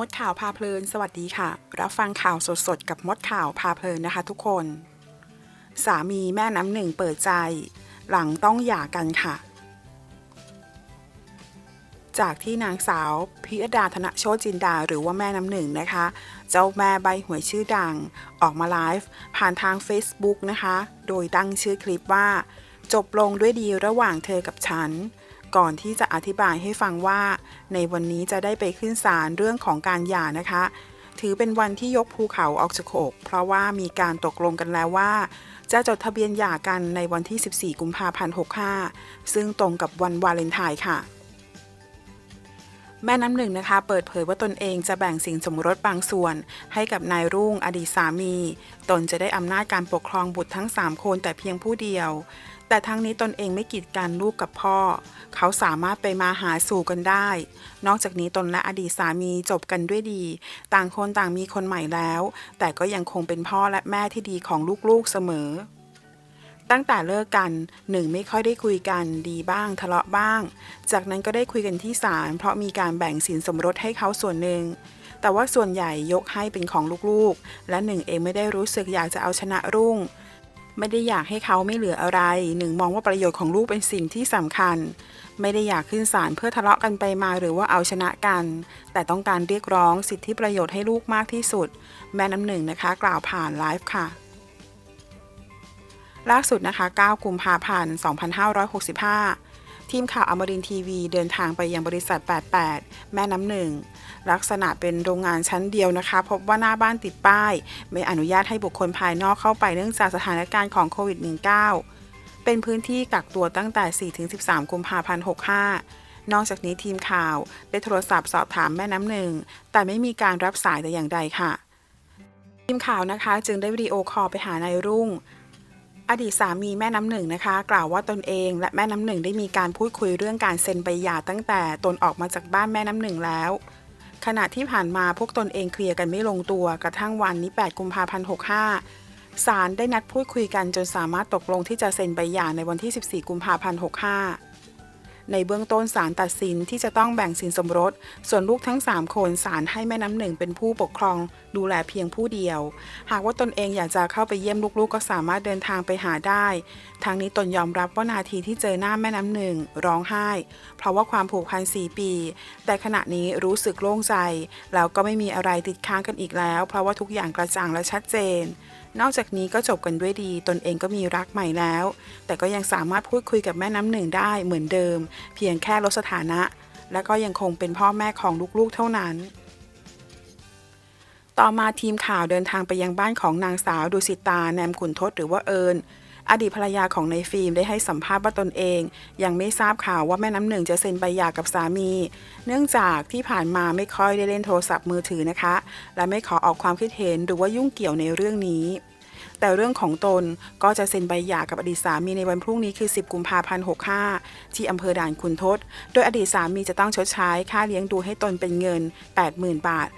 มดข่าวพาเพลิน สวัสดีค่ะ รับฟังข่าวสดๆ กับมดข่าวพาเพลินนะคะ ทุกคน สามีแม่น้ำหนึ่งเปิดใจ หลังต้องหย่ากันค่ะ จากที่นางสาวพิยดาธนโชตจินดาหรือว่าแม่น้ำหนึ่งนะคะ เจ้าแม่ใบหวยชื่อดัง ออกมาไลฟ์ผ่านทาง Facebook นะคะ โดยตั้งชื่อคลิปว่า จบลงด้วยดีระหว่างเธอกับฉัน ก่อนที่จะอธิบายให้ฟังว่า ในวันนี้จะได้ไปขึ้นศาลเรื่องของการหย่านะคะ ถือเป็นวันที่ยกภูเขาออกจากอกเพราะว่ามีการตกลงกันแล้วว่า จะจดทะเบียนหย่ากันในวันที่ 14 กุมภาพันธ์ 65 ซึ่งตรงกับวันวาเลนไทน์ค่ะ แม่น้ำหนึ่งนะคะ เปิดเผยว่าตนเองจะแบ่งสินสมรสบางส่วน ให้กับนายรุ่งอดีตสามี ตนจะได้อำนาจการปกครองบุตรทั้ง 3 คนแต่เพียงผู้เดียว แต่ทั้งนี้ตนเองไม่กีดกันลูกกับพ่อ เขาสามารถไปมาหาสู่กันได้ นอกจากนี้ตนและอดีตสามีจบกันด้วยดี ต่างคนต่างมีคนใหม่แล้ว แต่ก็ยังคงเป็นพ่อและแม่ที่ดีของลูกๆเสมอ ตั้งแต่เลิกกันหนึ่งไม่ค่อยได้คุยกันดีบ้างทะเลาะบ้าง จากนั้นก็ได้คุยกันที่ศาลเพราะมีการแบ่งสินสมรสให้เขาส่วนหนึ่ง แต่ว่าส่วนใหญ่ยกให้เป็นของลูกๆ และหนึ่งเองไม่ได้รู้สึกอยากจะเอาชนะรุ่ง ไม่ได้อยากให้เขาไม่เหลืออะไร หนึ่งมองว่าประโยชน์ของลูกเป็นสิ่งที่สำคัญ ไม่ได้อยากขึ้นศาลเพื่อทะเลาะกันไปมาหรือว่าเอาชนะกัน แต่ต้องการเรียกร้องสิทธิประโยชน์ให้ลูกมากที่สุด แม่น้ำหนึ่งนะคะ กล่าวผ่านไลฟ์ค่ะ ล่าสุดนะคะ 9 กุมภาพันธ์ 2565 ทีมข่าวอมรินทีวี เดินทางไปยังบริษัท 88 แม่น้ำหนึ่ง ลักษณะเป็นโรงงานชั้นเดียวนะคะ พบว่าหน้าบ้านติดป้าย ไม่อนุญาตให้บุคคลภายนอกเข้าไปเนื่องจากสถานการณ์ของโควิด -19 เป็นพื้นที่กักตัวตั้งแต่ 4-13 กุมภาพันธ์ 65 นอกจากนี้ทีมข่าวได้โทรศัพท์สอบถามแม่น้ำหนึ่ง แต่ไม่มีการรับสายแต่อย่างใดค่ะ ทีมข่าวนะคะจึงได้วิดีโอคอลไปหานายรุ่ง อดีตสามีแม่น้ำหนึ่งนะคะ กล่าวว่าตนเองและแม่น้ำหนึ่งได้มีการพูดคุยเรื่องการเซ็นใบหย่าตั้งแต่ตนออกมาจากบ้านแม่น้ำหนึ่งแล้ว ขณะที่ผ่านมาพวกตนเองเคลียร์กันไม่ลงตัวกระทั่งวันนี้8กุมภาพันธ์65ศาลได้นัดพูดคุยกันจนสามารถตกลงที่จะเซ็นใบหย่าในวันที่ 14 กุมภาพันธ์65 ในเบื้องต้นศาลตัดสินที่จะต้องแบ่งสินสมรส ส่วนลูกทั้ง 3 คนศาลให้แม่น้ำหนึ่งเป็นผู้ปกครอง ดูแลเพียงผู้เดียว หากว่าตนเองอยากจะเข้าไปเยี่ยมลูกๆก็สามารถเดินทางไปหาได้ ทางนี้ตนยอมรับว่านาทีที่เจอหน้าแม่น้ำหนึ่งร้องไห้ เพราะว่าความผูกพัน4ปี แต่ขณะนี้รู้สึกโล่งใจ แล้วก็ไม่มีอะไรติดค้างกันอีกแล้ว เพราะว่าทุกอย่างกระจ่างและชัดเจน นอกจากนี้ก็จบกันด้วยดี ตนเองก็มีรักใหม่แล้ว แต่ก็ยังสามารถพูดคุยกับแม่น้ำหนึ่งได้เหมือนเดิม เพียงแค่ลดสถานะ และก็ยังคงเป็นพ่อแม่ของลูกๆเท่านั้น ต่อมาทีมข่าวเดินทางไปยังบ้านของนางสาวดุสิตาแนมขุนทศหรือว่าเอิญ อดีตภรรยาของในฟิล์มได้ให้สัมภาษณ์ว่าตนเอง ยังไม่ทราบข่าวว่าแม่น้ำหนึ่งจะเซ็นใบหย่ากับสามี เนื่องจากที่ผ่านมาไม่ค่อยได้เล่นโทรศัพท์มือถือนะคะ และไม่ขอออกความคิดเห็นหรือว่ายุ่งเกี่ยวในเรื่องนี้ แต่เรื่องของตนก็จะเซ็นใบหย่ากับอดีตสามีในวันพรุ่งนี้คือ 10 กุมภาพันธ์ 65 ที่อำเภอด่านขุนทดโดยอดีตสามีจะต้องชดใช้ค่าเลี้ยงดูให้ตนเป็นเงิน 80,000 บาท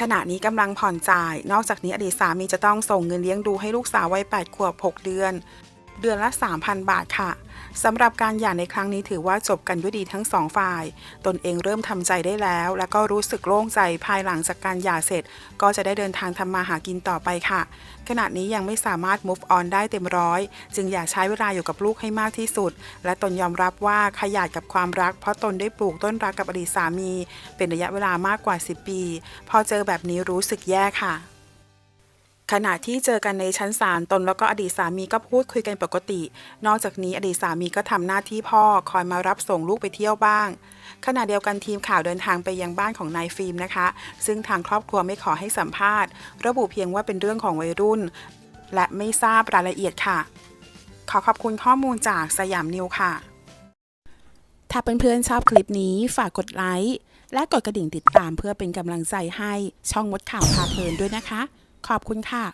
ขณะนี้กำลังผ่อนจ่าย นอกจากนี้อดีตสามีจะต้องส่งเงินเลี้ยงดูให้ลูกสาววัย8ขวบ 6 เดือน เดือนละ 3,000 บาทค่ะ สำหรับการหย่าในครั้งนี้ถือว่าจบกันด้วยดีทั้งสองฝ่าย ตนเองเริ่มทำใจได้แล้ว และก็รู้สึกโล่งใจภายหลังจากการหย่าเสร็จ ก็จะได้เดินทางทำมาหากินต่อไปค่ะ ขณะนี้ยังไม่สามารถ move on ได้เต็มร้อย จึงอยากใช้เวลาอยู่กับลูกให้มากที่สุด และตนยอมรับว่าขยาดกับความรัก เพราะตนได้ปลูกต้นรักกับอดีตสามี เป็นระยะเวลามากกว่า 10 ปี พอเจอแบบนี้รู้สึกแย่ค่ะ ขณะที่เจอกันในชั้นศาลตนแล้วก็อดีตสามีก็พูดคุยกันปกติ นอกจากนี้อดีตสามีก็ทำหน้าที่พ่อคอยมารับส่งลูกไปเที่ยวบ้าง ขณะเดียวกันทีมข่าวเดินทางไปยังบ้านของนายฟิล์มนะคะ ซึ่งทางครอบครัวไม่ขอให้สัมภาษณ์ ระบุเพียงว่าเป็นเรื่องของวัยรุ่น และไม่ทราบรายละเอียดค่ะ ขอขอบคุณข้อมูลจากสยามนิวค่ะ ถ้าเพื่อนๆชอบคลิปนี้ฝากกดไลค์และกดกระดิ่งติดตามเพื่อเป็นกำลังใจให้ช่องมดข่าวพาเพลินด้วยนะคะ ขอบคุณค่ะ